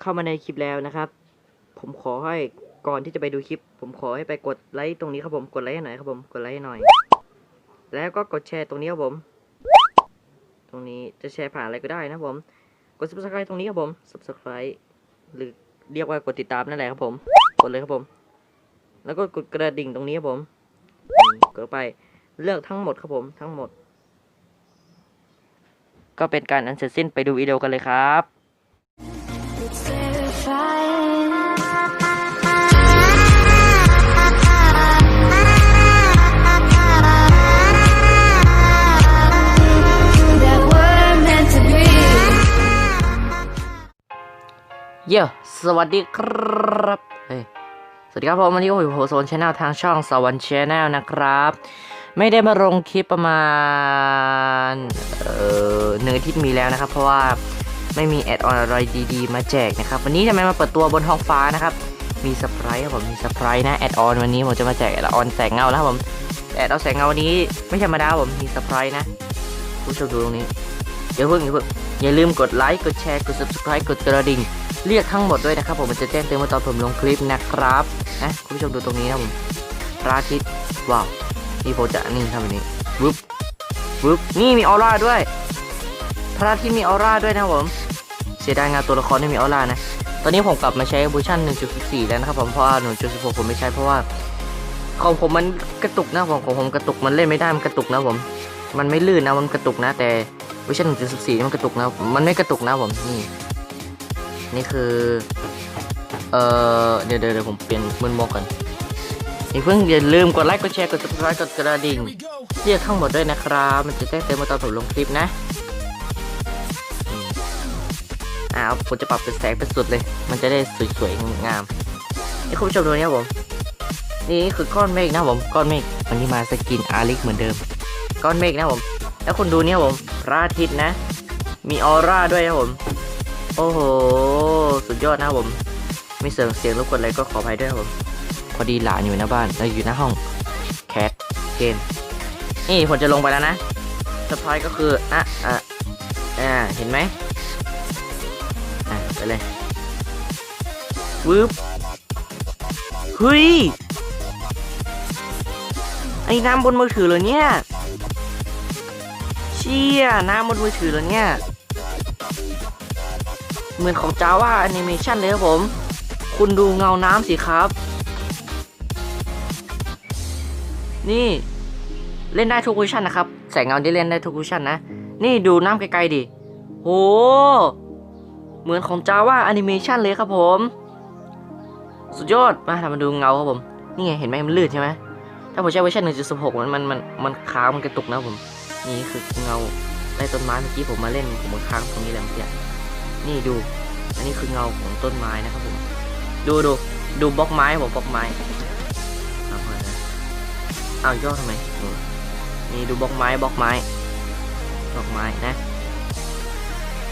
เข้ามาในคลิปแล้วนะครับ ผมขอให้ก่อนที่จะไปดูคลิป ผมขอให้ไปกดไลค์ตรงนี้ครับผมกดไลค์ให้หน่อยครับผมกดไลค์ให้หน่อย แล้วก็กดแชร์ตรงนี้ครับผม ตรงนี้จะแชร์ผ่านอะไรก็ได้นะครับผมกด subscribe ตรงนี้ครับผม subscribe หรือเรียกว่ากดติดตามนั่นแหละครับผม กดเลยครับผม แล้วก็กดกระดิ่งตรงนี้ครับผมกดไปเลือกทั้งหมดครับผมทั้งหมด ก็เป็นการอันเสร็จสิ้นไปดูวิดีโอกันเลยครับ ยสวัสดีครับเฮ้ยสวัสดีครับผมวันนี้ผมอยู่โฮโซนชาแนลทางช่องสวรรค์ชาแนลนะครับ ไม่ได้มาลงคลิปประมาณเอ่อหนึ่งอาทิตย์มีแล้วนะครับ เพราะว่าไม่มีแอดออนอะไรดีๆ มาแจกนะครับ วันนี้ทำไมมาเปิดตัวบนท้องฟ้านะครับ มีเซอร์ไพรส์ครับผมมีเซอร์ไพรส์นะแอดออนวันนี้ผมจะมาแจกแอดออนแสงเงาแล้วครับผมแอดออนแสงเงาวันนี้ไม่ธรรมดาผมมีเซอร์ไพรส์นะผู้ชมดูตรงนี้อย่าเพิ่งอย่าเพิ่งอย่าลืมกดไลค์กดแชร์กด subscribe กดกระดิ่ง เรียกทั้งหมดด้วยนะครับผมมันจะแจ้งเตือนเมื่อตอนผมลงคลิปนะครับนะคุณผู้ชมดูตรงนี้นะผมพระอาทิตย์ว้าวนี่ผมจะนี่ทำแบบนี้วึบวึบนี่มีออร่าด้วย พระอาทิตย์มีออร่าด้วยนะผมเสียดายงานตัวละครไม่มีออร่านะตอนนี้ผมกลับมาใช้เวอร์ชัน1.14 แล้วนะครับผมเพราะว่า1.16ผมไม่ใช้เพราะว่าของผมมันกระตุกนะของของผมกระตุกมันเล่นไม่ได้มันกระตุกนะผม มันไม่ลื่นนะมันกระตุกนะ แต่เวอร์ชัน1.14มันกระตุกนะมันไม่กระตุกนะผมนี่ นี่คือ เออเดี๋ยวเดี๋ยวผมเปลี่ยนมือมองกันอย่เพิ่งอย่าลืมกดไลค์กดแชร์กด subscribe กดกระดิ่งเรียกทั้งหมดด้วยนะครับ มันจะแจ้งเตือนเมื่อตอนผมลงคลิปนะอืมอ่าผมจะปรับเป็นแสงเป็นสุดเลย มันจะได้สวยๆงามๆนี่คุณผู้ชมดูเนี่ยผม นี่คือก้อนเมฆนะผมก้อนเมฆวันนี้มาสกินอาริกเหมือนเดิม ก้อนเมฆนะผม แล้วคุณดูเนี่ยผมพระอาทิตย์นะ มีออร่าด้วยนะผม โอ้โห สุดยอดนะผมมีเสียงเสียงรบกวนอะไรก็ขออภัยด้วยผม พอดีหลานอยู่หน้าบ้านแล้วอยู่หน้าห้อง แคทเกมนี่ผมจะลงไปแล้วนะสปายก็คืออะอะอ่า เห็นไหมอะไปเลยวืบเฮ้ย ไอ้น้ำบนมือถือเหรอเนี่ย เชี่ย น้ำบนมือถือเหรอเนี่ย เหมือนของ Java Animation เลยครับผม คุณดูเงาน้ำสิครับ นี่เล่นได้ทุกเวอร์ชันนะครับ แสงเงาที่เล่นได้ทุกเวอร์ชันนะ นี่ดูน้ำไกลๆดิ โห เหมือนของ Java Animation เลยครับผม สุดยอด มาทำมาดูเงาครับผม นี่ไงเห็นไหมมันลื่นใช่ไหมถ้าผมใช้เวอร์ชัน1.16 มันมันมันมันค้างมันกระตุกนะผม นี่คือเงาใต้ต้นไม้เมื่อกี้ผมมาเล่นผมมันค้างตรงนี้แหละเมื่อกี้ นี่ดู อันนี้คือเงาของต้นไม้นะครับผม ดูดูดูบล็อกไม้ผมบล็อกไม้เอามานะเอาย่อทำไมนี่ดูบล็อกไม้บล็อกไม้บล็อกไม้นะ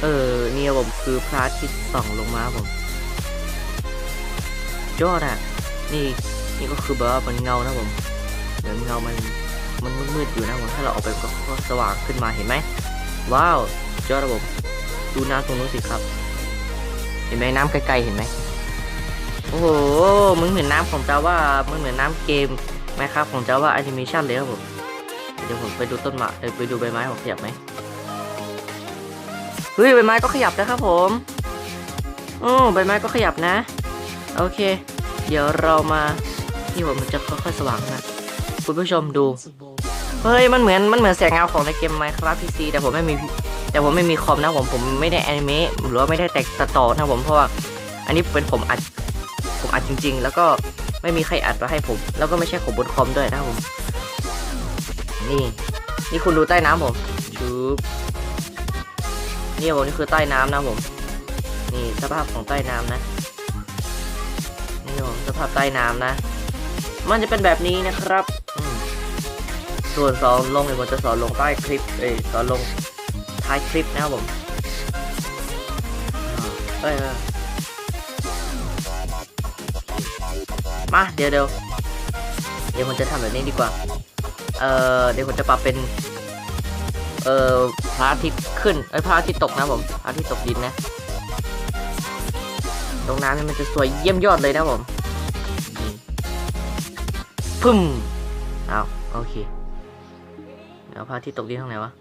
เออนี่รับผมคือพระอาทิตย์ส่องลงมาผมยอดอะ นี่นี่ก็คือแบบว่ามันเงานะผมเดี๋ยวเงามันมันมืดๆอยู่นะผมถ้าเราออกไปก็สว่างขึ้นมาเห็นไหมว้าวยอดนะผม ดูน้ำตรงนู้นสิครับ เห็นไหมน้ำไกลๆเห็นไหมโอ้โหมึงเหมือนน้ำของเจ้าว่ามึงเหมือนน้ำเกมไหมครับของเจ้าว่าแอนิเมชันเลยครับผมเดี๋ยวผมไปดูต้นไม้เอ้ยไปดูใบไม้ผมขยับไหมเฮ้ยใบไม้ก็ขยับนะครับผมโอ้ใบไม้ก็ขยับนะ โอเค เดี๋ยวเรามาที่ผมมันจะค่อยๆสว่างนะคุณผู้ชมดู เฮ้ยมันเหมือนมันเหมือนแสงเงาของในเกม Minecraft PC แต่ผมไม่มี แต่ผมไม่มีคอมนะผมผมไม่ได้แอนิเมะหรือว่าไม่ได้แต่งตัดต่อนะผมเพราะว่าอันนี้เป็นผมอัดผมอัดจริง ๆ แล้วก็ไม่มีใครอัดมาให้ผม แล้วก็ไม่ใช่ของบนคอมด้วยนะผมนี่นี่คุณดูใต้น้ำผมชูบนี่ผมนี่คือใต้น้ำนะผม นี่สภาพของใต้น้ำนะนี่ผมสภาพใต้น้ำนะ มันจะเป็นแบบนี้นะครับส่วนสอนลงเนี่ยผมจะสอนลงใต้คลิปเอ้ยสอนลง ท้ายคลิปนะครับผมเอ้ยเอ้ยมาเดี๋ยวเดี๋ยวเดี๋ยวผมจะทำแบบนี้ดีกว่า เอ่อเดี๋ยวผมจะปรับเป็น เอ่อพระอาทิตย์ขึ้นไอ้ยพระอาทิตย์ตกนะผมพระอาทิตย์ตกดินนะตรงน้ำนี่มันจะสวยเยี่ยมยอดเลยนะผมพึ่มเอาโอเคเดี๋ยวพระอาที่ตกดินทางไหนวะ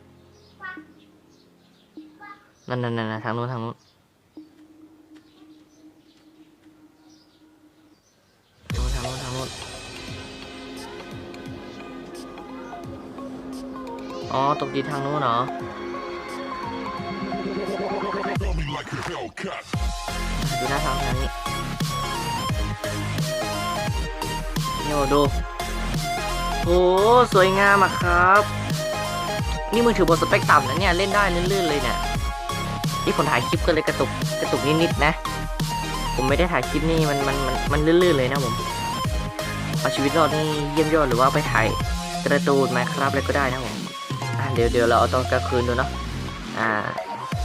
นั่นนั่นนั่นทางนู้นทางนู้นทางนู้นทางนู้นทางนู้นอ๋อตกดินทางนู้นเหรอดูหน้าทางทางนี้นี่โอ้ดูโอ้สวยงามอะครับ นี่มือถือบนสเปคต่ำนะเนี่ย เล่นได้ลื่นๆเลยเนี่ย ที่ผมถ่ายคลิปก็เลยกระตุกกระตุกนิดๆนะ ผมไม่ได้ถ่ายคลิปนี่มันมันมันมันลื่นๆเลยนะผมเอาชีวิตรอดนี่เยี่ยมยอดหรือว่าไปถ่ายกระตูนไหมครับอะไรก็ได้นะผมอ่าเดี๋ยวเดี๋ยวเราเอาตอนกลางคืนดูเนาะอ่า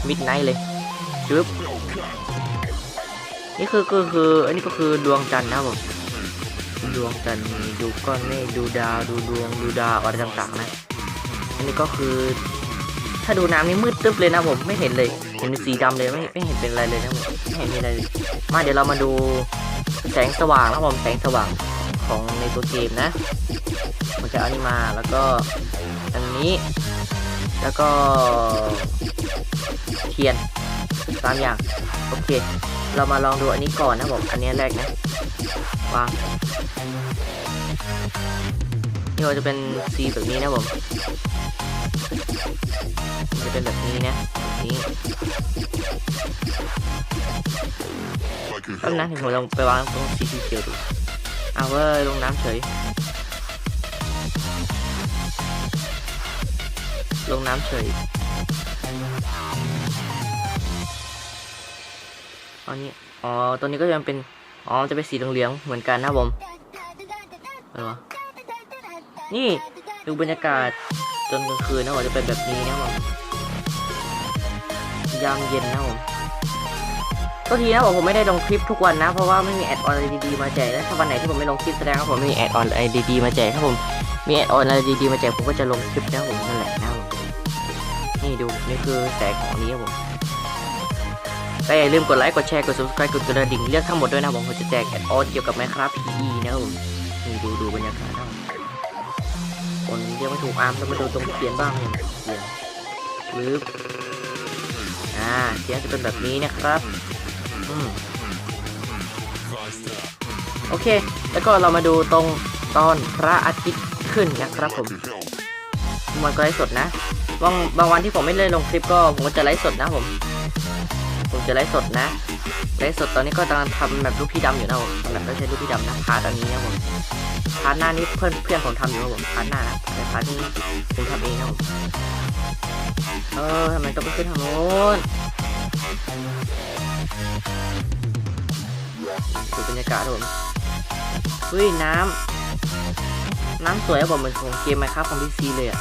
มิดไนท์เลยจึ๊บนี่คือคือคืออันนี้ก็คือดวงจันทร์นะผมดวงจันทร์ดูก้อนเมฆดูดาวดูดวงดูดาวอะไรต่างๆนะอันนี้ก็คือ ถ้าดูน้ำนี่มืดตึ๊บเลยนะผมไม่เห็นเลย เห็นเป็นสีดำเลยไม่ไม่เห็นเป็นอะไรเลยนะผมไม่เห็นมีอะไรมาเดี๋ยวเรามาดูแสงสว่างนะผมแสงสว่างของในตัวเกมนะมันจะเอานี่มาแล้วก็อันนี้ แล้วก็เทียนสามอย่างโอเค เรามาลองดูอันนี้ก่อนนะผมอันนี้แรกนะวาง นี่ก็จะเป็นสีแบบนี้นะผมจะเป็นแบบนี้นะแบบนี้แป๊บนะเดี๋ยวผมลองไปวางตรงสีเขียวๆดูเอาเว้ยลงน้ำเฉย ลงน้ำเฉยอันนี้อ๋อตัวนี้ก็จะเป็น อ๋อ จะเป็นสีเหลืองๆเหมือนกันนะผมอะไรวะ นี่ดูบรรยากาศจนกลางคืนนะผมจะเป็นแบบนี้นะผมยามเย็นนะผมก็ทีนะผมผมไม่ได้ลงคลิปทุกวันนะ เพราะว่าไม่มีแอดออนอะไรดีๆมาแจกแล้วถ้าวันไหนที่ผมไม่ลงคลิปแสดงว่าผมไม่มีแอดออนอะไรดีๆมาแจกถ้าผมมีแอดออนอะไรดีๆมาแจกผมก็จะลงคลิปนะผมนั่นแหละนะผมนี่ดูนี่คือแสงของนี้ครับผมแต่อย่าลืมกดไลค์กดแชร์กด subscribe กดกระดิ่งเลือกทั้งหมดด้วยนะผมผมจะแจกแอดออนเกี่ยวกับ Minecraft PE นะครับผมนี่ดูดูบรรยากาศนะผม คนเรียกไม่ถูกอาร์มต้องมาดูตรงเขียนบ้างเนี่ยเขียนปึ๊บอ่าเสียงจะเป็นแบบนี้นะครับอืมโอเค แล้วก็เรามาดูตรงตอนพระอาทิตย์ขึ้นนะครับผมมันก็ไลฟ์สดนะบางบางวันที่ผมไม่ได้ลงคลิปก็ผมก็จะไลฟ์สดนะผม ผมจะไลฟ์สดนะ ไลฟ์สดตอนนี้ก็กำลังทำแบบรูปพี่ดำอยู่นะผมทำแบบไม่ใช่รูปพี่ดำนะพาร์ทอันนี้นะผมพาร์ทหน้านี้เพื่อนเพื่อนผมทำอยู่นะผมพาร์ทหน้านะแต่พาร์ทนี้ผมทำเองนะผมเออทำไมต้องไปขึ้นทางโน้นดูบรรยากาศครับผมเฮ้ยน้ำน้ำสวยครับผมเหมือนของเกมไหมครับของพีซีเลยอะ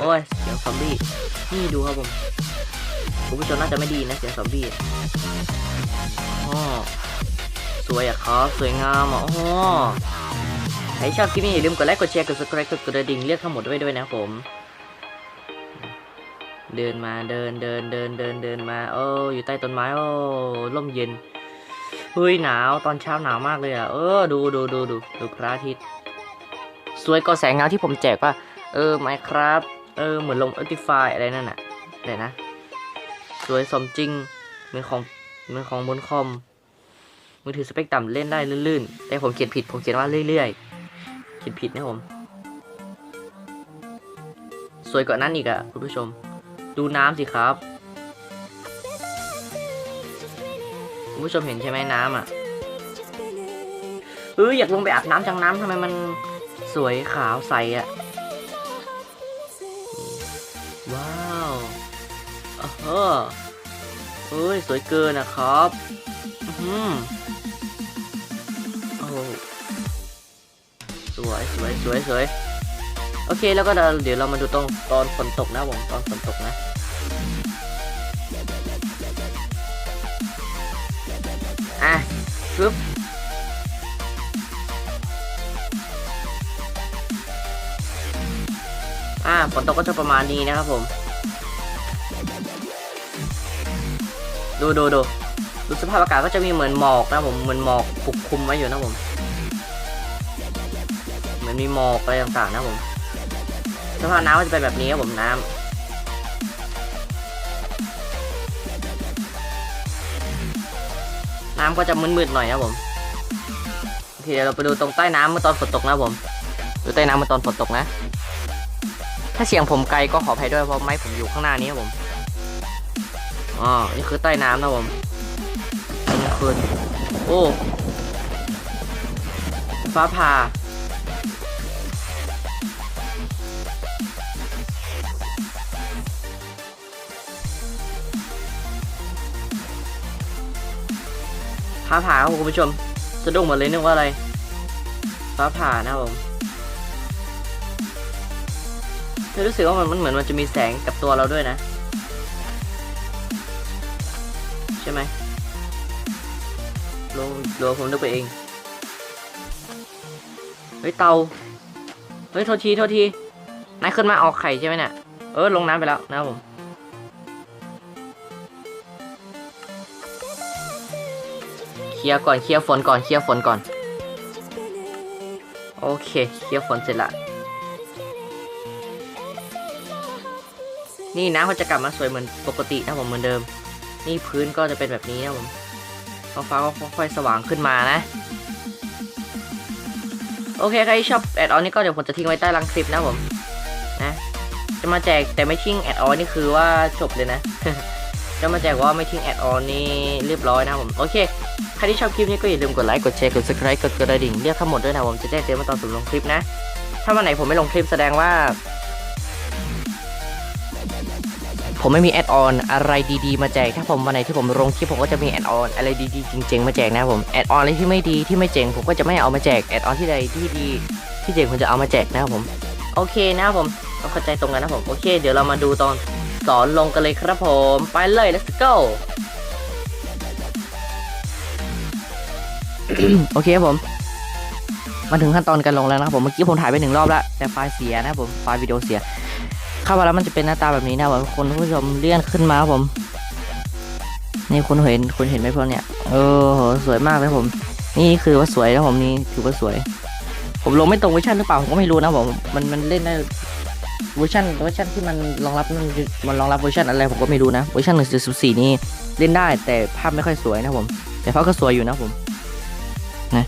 โอ้ยเสียงซอมบี้นี่ดูครับผม คุณผู้ชมน่าจะไม่ดีนะเสียงซอมบี้อะอ๋อสวยอะครับ สวยงามอ๋อใครชอบคลิปนี้อย่าลืมกดไลค์ กดแชร์ กด subscribe กดกระดิ่งเรียกทั้งหมดด้วยด้วยนะครับผม เดินมา เดิน เดิน เดิน เดิน เดินมา โอ้ อยู่ใต้ต้นไม้ โอ้ ร่มเย็น เฮ้ย หนาว ตอนเช้าหนาวมากเลยอะ เออ ดูดูดูดูดูพระอาทิตย์ สวยกว่าแสงเงาที่ผมแจกว่า เออไหมครับ เออ เหมือนลง a อ t i f y อะไรนั่นน่ะเดี๋ยวนะ สวยสมจริง เหมือนของเหมือนของบนคอม มือถือสเปคต่ำเล่นได้ลื่นๆ แต่ผมเขียนผิด ผมเขียนว่าเรื่อยๆ เขียนผิดนะผม สวยกว่านั้นอีกอะคุณผู้ชม ดูน้ำสิครับ คุณผู้ชมเห็นใช่ไหมน้ำอะเอออยากลงไปอาบน้ำจังน้ำทำไมมันสวยขาวใสอะ เฮ้ย สวยเกินนะครับอื้อหือโอ้สวยสวยสวยสวยโอเคแล้วก็เดี๋ยวเดี๋ยวเรามาดูตรงตอนฝนตกนะผมตอนฝนตกนะอะปึ๊บอ่าฝนตกก็จะประมาณนี้นะครับผม ดูดูดูดูสภาพอากาศก็จะมีเหมือนหมอกนะผมเหมือนหมอกปกคลุมไว้อยู่นะผม เหมือนมีหมอกอะไรต่างๆนะผมสภาพน้ำก็จะเป็นแบบนี้ครับผมน้ำน้ำก็จะมืดๆหน่อยนะผมโอเคเดี๋ยวเราไปดูตรงใต้น้ำเมื่อตอนฝนตกนะผมดูใต้น้ำเมื่อตอนฝนตกนะ ถ้าเสียงผมไกลก็ขออภัยด้วยเพราะไม้ผมอยู่ข้างหน้านี้ครับผม อ๋อ นี่คือใต้น้ำนะผมนี่คือโอ้ ฟ้าผ่าฟ้าผ่าครับคุณผู้ชม สะดุ้งหมดเลยนึกว่าอะไร ฟ้าผ่านะครับผมรู้สึกว่ามันเหมือนมันจะมีแสงกับตัวเราด้วยนะ ใช่ไหมโลโลผมนึกไปเอง เฮ้ยเตา เฮ้ยโทษทีโทษทีนายขึ้นมาเอาไข่ใช่ไหมเนี่ย เออลงน้ำไปแล้วนะครับผมเคลียร์ก่อนเคลียร์ฝนก่อนเคลียร์ฝนก่อน โอเคเคลียร์ฝนเสร็จละ นี่น้ำก็จะกลับมาสวยเหมือนปกตินะผมเหมือนเดิม นี่พื้นก็จะเป็นแบบนี้นะผมท้องฟ้าก็ค่อยๆสว่างขึ้นมานะ โอเคใครที่ชอบแอดออนนี่ก็เดี๋ยวผมจะทิ้งไว้ใต้ลังคลิปนะผม นะ จะมาแจกแต่ไม่ทิ้งแอดออนนี่คือว่าจบเลยนะ จะมาแจกว่าไม่ทิ้งแอดออนนี่เรียบร้อยนะผม โอเค ใครที่ชอบคลิปนี้ก็อย่าลืมกดไลค์ กดแชร์ กด subscribe กดกระดิ่ง เรียกทั้งหมดด้วยนะผม จะแจ้งเตือนเมื่อตอนผมลงคลิปนะ ถ้าวันไหนผมไม่ลงคลิปแสดงว่า ผมไม่มีแอดออนอะไรดีๆมาแจก ถ้าผมวันไหนที่ผมลงคลิปผมก็จะมีแอดออนอะไรดีๆจริงๆมาแจกนะครับผมแอดออนอะไรที่ไม่ดีที่ไม่เจ๋งผมก็จะไม่เอามาแจกแอดออนที่ใดที่ดีที่เจ๋งผมจะเอามาแจกนะครับผมโอเคนะครับผมต้องเข้าใจตรงกันนะผมโอเค เดี๋ยวเรามาดูตอนสอนลงกันเลยครับผมไปเลย let's go โอเคครับผมมาถึงขั้นตอนการลงแล้วนะครับผมเมื่อกี้ผมถ่ายไปหนึ่งรอบแล้วแต่ไฟล์เสียนะครับผมไฟล์วิดีโอเสีย เข้ามาแล้วมันจะเป็นหน้าตาแบบนี้นะครับผมคุณผู้ชมเลื่อนขึ้นมาครับผม นี่คุณเห็นคุณเห็นไหมพวกเนี่ยเออโหสวยมากเลยผม นี่คือว่าสวยนะผมนี่ถือว่าสวย ผมลงไม่ตรงเวอร์ชันหรือเปล่าผมก็ไม่รู้นะผมมันมันเล่นได้เวอร์ชันเวอร์ชันที่มันรองรับมันมันรองรับเวอร์ชันอะไรผมก็ไม่รู้นะเวอร์ชันหนึ่งจุดสี่นี่เล่นได้แต่ภาพไม่ค่อยสวยนะผม แต่ภาพก็สวยอยู่นะผมนะ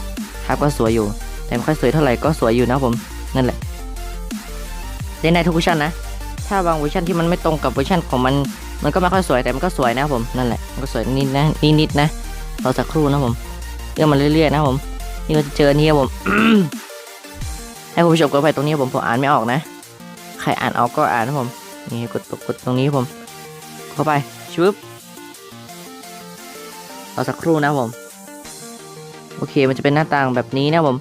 ภาพก็สวยอยู่ แต่ไม่ค่อยสวยเท่าไหร่ก็สวยอยู่นะผมนั่นแหละเล่นได้ทุกเวอร์ชันนะ ถ้าบางเวอร์ชันที่มันไม่ตรงกับเวอร์ชันของมัน มันก็ไม่ค่อยสวยแต่มันก็สวยนะผมนั่นแหละมันก็สวยนิดนะนิดนิดๆนะเราสักครู่นะผมเรื่องมันเรื่อยๆนะผมนี่ก็จะเจอเนี่ครับผมให้คุณผู้ชมกดไปตรงนี้ผมผมอ่านไม่ออกนะ ใครอ่านออกก็อ่านนะผมนี่กดกดตรงนี้ผมเข้าไปชึบเราสักครู่นะผมโอเคมันจะเป็นหน้าต่างแบบนี้นะผม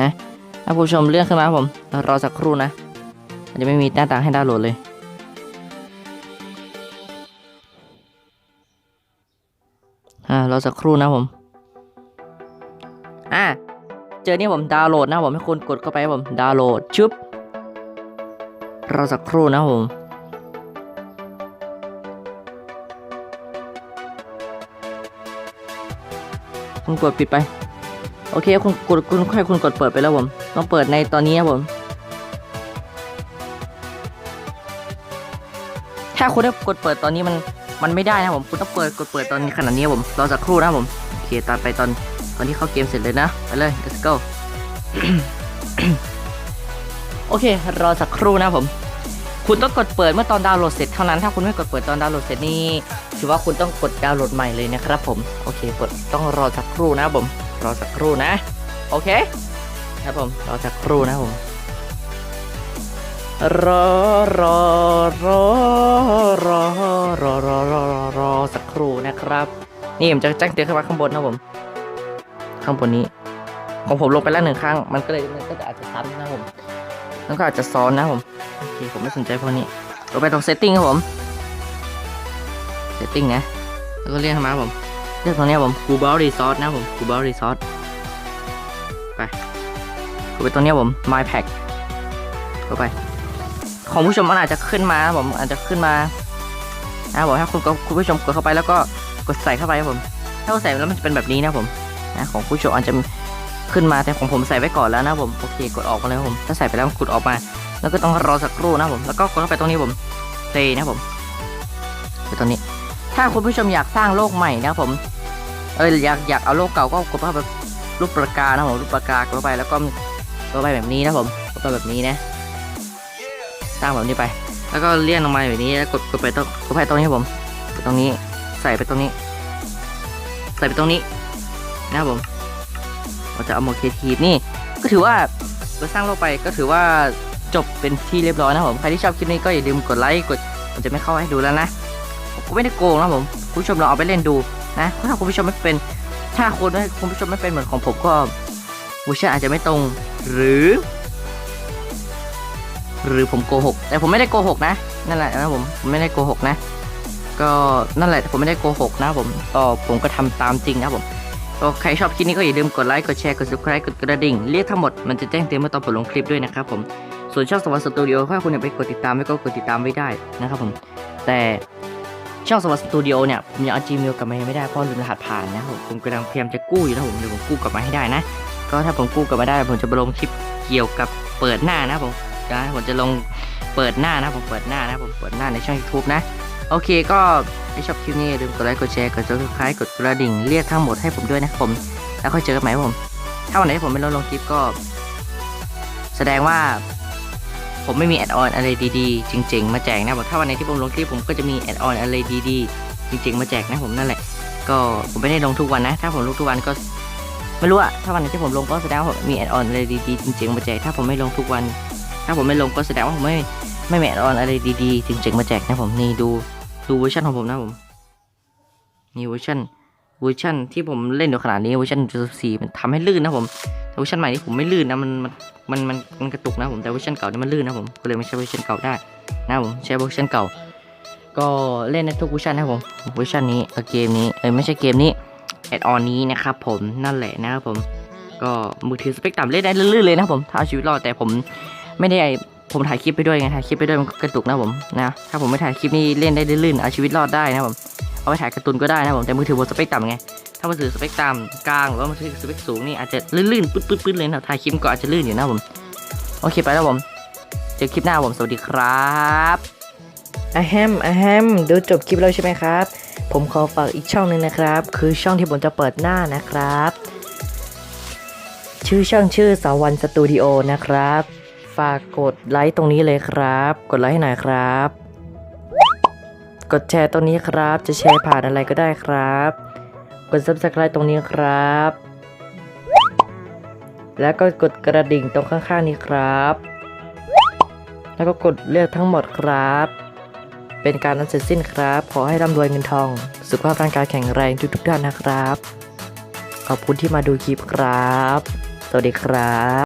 นะถ้าผู้ชมเลื่อนขึ้นมาผมรอสักครู่นะ มันจะไม่มีหน้าต่างให้ดาวน์โหลดเลย อ่ารอสักครู่นะผม อ่า เจอนี่ผมดาวน์โหลดนะผมให้คุณกดเข้าไปผมดาวน์โหลดชึบรอสักครู่นะผมคุณกดปิดไป โอเค คุณกดคุณค่อยคุณกดเปิดไปแล้วผม ต้องเปิดในตอนนี้ครับผม ถ้าคุณได้กดเปิดตอนนี้มันมันไม่ได้นะผมคุณต้องเปิดกดเปิดตอนนี้ขนาดนี้ผมรอสักครู่นะผมโอเคตามไปตอนตอนที่เข้าเกมเสร็จเลยนะไปเลย let's go โอเค รอสักครู่นะผม คุณต้องกดเปิดเมื่อตอนดาวน์โหลดเสร็จเท่านั้น ถ้าคุณไม่กดเปิดตอนดาวน์โหลดเสร็จนี่ถือว่าคุณต้องกดดาวน์โหลดใหม่เลยนะครับผม โอเคกดต้องรอสักครู่นะผม รอสักครู่นะ โอเค ครับผม รอสักครู่นะผม รอรอรอรอรอรอรอรอสักครู่นะครับ นี่ผมจะแจ้งเตือนขึ้นมาข้างบนนะผม ข้างบนนี้ ของผมลงไปแล้วหนึ่งครั้ง มันก็เลยมันก็จะอาจจะซ้ำนะผมมันก็อาจจะซ้อนนะผมโอเคผมไม่สนใจพวกนี้ลงไปตรง setting ครับผม setting นะแล้วก็เรียกมาผมเลือกตรงนี้ผม Google Resort นะผม Google Resort ไปกดไปตรงนี้ผม My Pack เข้าไป ของผู้ชมมันอาจจะขึ้นมาครับผมอาจจะขึ้นมานะครับผมถ้าคุณคุณผู้ชมกดเข้าไปแล้วก็กดใส่เข้าไปครับผม ถ้าใส่แล้วมันจะเป็นแบบนี้นะครับผมนะของผู้ชมอาจจะขึ้นมาแต่ของผมใส่ไว้ก่อนแล้วนะครับผมโอเคกดออกมาเลยครับผม ถ้าใส่ไปแล้วกดออกมา แล้วก็ต้องรอสักครู่นะครับผมแล้วก็กดเข้าไปตรงนี้ผม play นะครับผมคือตรงนี้ ถ้าคุณผู้ชมอยากสร้างโลกใหม่นะครับผมเอออยากอยากเอาโลกเก่าก็กดเข้าไปรูปปากกานะครับผมรูปปากกากดเข้าไปแล้วก็กดเข้าไปแบบนี้นะครับผมกดเข้าไปแบบนี้นะ สร้างแบบนี้ไป แล้วก็เลี่ยนลงมาแบบนี้แล้วกดกดไปตรงกดไปตรงนี้ครับผมกดตรงนี้ใส่ไปตรงนี้ ใส่ไปตรงนี้นะครับผมเราจะเอาโมเคทีฟนี่ก็ถือว่าเราสร้างโลกไปก็ถือว่าจบเป็นที่เรียบร้อยนะครับผมใครที่ชอบคลิปนี้ก็อย่าลืมกดไลค์กดผมจะไม่เข้าให้ดูแล้วนะผมไม่ได้โกงนะผมคุณผู้ชมลองเอาไปเล่นดูนะถ้าคุณผู้ชมไม่เป็นถ้าคุณคุณผู้ชมไม่เป็นเหมือนของผมก็เวอร์ชันอาจจะไม่ตรงหรือ หรือผมโกหก แต่ผมไม่ได้โกหกนะนั่นแหละนะผมผมไม่ได้โกหกนะ ก็นั่นแหละผมไม่ได้โกหกนะผมก็ผมก็ทำตามจริงนะผมก็ใครชอบคลิปนี้ก็อย่าลืมกดไลค์กดแชร์กด subscribe กดกระดิ่งเรียกทั้งหมดมันจะแจ้งเตือนเมื่อตอนผมลงคลิปด้วยนะครับผมส่วนช่องสวัสดิ์สตูดิโอถ้าคุณอยากไปกดติดตามไว้ก็กดติดตามไว้ได้นะครับผมแต่ช่องสวัสดิ์สตูดิโอเนี่ยผมยังเอา Gmail กลับมาไม่ได้เพราะลืมรหัสผ่านนะครับผมผมกำลังพยายามจะกู้อยู่นะผมเดี๋ยวผมกู้กลับมาให้ได้นะ ก็ถ้าผมกู้กลับมาได้ผมจะไปลงคลิปเกี่ยวกับเปิดหน้านะผม นะผมจะลงเปิดหน้านะผมเปิดหน้านะผมเปิดหน้าในช่อง YouTube นะ โอเคก็ถ้าชอบคลิปนี้อย่าลืมกดไลค์กดแชร์กด subscribe กดกระดิ่งเรียกทั้งหมดให้ผมด้วยนะผม แล้วค่อยเจอกันใหม่ผม ถ้าวันไหนผมไม่ลงลงคลิปก็ แสดงว่าผมไม่มีแอดออนอะไรดีๆ จริง ๆ มาแจกนะผมถ้าวันไหนที่ผมลงคลิปผมก็จะมีแอดออนอะไรดีๆ จริง ๆ มาแจกนะผมนั่นแหละ ก็ผมไม่ได้ลงทุกวันนะ ถ้าผมลงทุกวันก็ไม่รู้อะถ้าวันไหนที่ผมลงก็แสดงว่าผมมีแอดออนอะไรดีๆจริงๆมาแจกถ้าผมไม่ลงทุกวัน ถ้าผมไม่ลงก็แสดงว่าผมไม่ไม่แอดออนอะไรดีๆถึงเจริงมาแจกนะผมนี่ดูดูเวอร์ชันของผมนะผมนี่เวอร์ชันเวอร์ชันที่ผมเล่นอยู่ขนาดนี้เวอร์ชันจุสี่มันทำให้ลื่นนะผมแต่เวอร์ชันใหม่ที่ผมไม่ลื่นนะมันมันมันมันมันกระตุกนะผมแต่เวอร์ชันเก่านี่มันลื่นนะผมก็เลยไม่ใช่เวอร์ชันเก่าได้นะผมใช้เวอร์ชันเก่า ก็เล่นในทุกเวอร์ชันนะผมเวอร์ชันนี้เกมนี้เออไม่ใช่เกมนี้แอดออนนี้นะครับผมนั่นแหละนะครับผมก็มือถือสเปคต่ำเล่นได้ลื่นๆเลยนะผมถ้าเอาชีวิตรอดแต่ผม ไม่ได้ผมถ่ายคลิปไปด้วยไงถ่ายคลิปไปด้วยมันกระตุกนะผมนะถ้าผมไม่ถ่ายคลิปนี้เล่นได้ลื่นๆเอาชีวิตรอดได้นะผมเอาไปถ่ายการ์ตูนก็ได้นะผมแต่มือถือบนสเปคต่ำไงถ้ามือถือสเปคต่ำกลางหรือว่ามือถือสเปคสูงนี่อาจจะลื่นๆปื้ดๆๆเลยนะถ่ายคลิปก็อาจจะลื่นอยู่นะผมโอเคไปแล้วผมเจอคลิปหน้าผมสวัสดีครับอะแฮมอะแฮมดูจบคลิปแล้วใช่ไหมครับ ผมขอฝากอีกช่องหนึ่งนะครับ คือช่องที่ผมจะเปิดหน้านะครับ ชื่อช่องชื่อสาวันสตูดิโอนะครับ ฝากกดไลค์ตรงนี้เลยครับ กดไลค์ให้หน่อยครับ กดแชร์ตรงนี้ครับ จะแชร์ผ่านอะไรก็ได้ครับ กด subscribe ตรงนี้ครับ แล้วก็กดกระดิ่งตรงข้างๆนี้ครับ แล้วก็กดเลือกทั้งหมดครับ เป็นการนั้นเสร็จสิ้นครับ ขอให้ร่ำรวยเงินทอง สุขภาพร่างกายแข็งแรงทุกๆท่านนะครับ ขอบคุณที่มาดูคลิปครับ สวัสดีครับ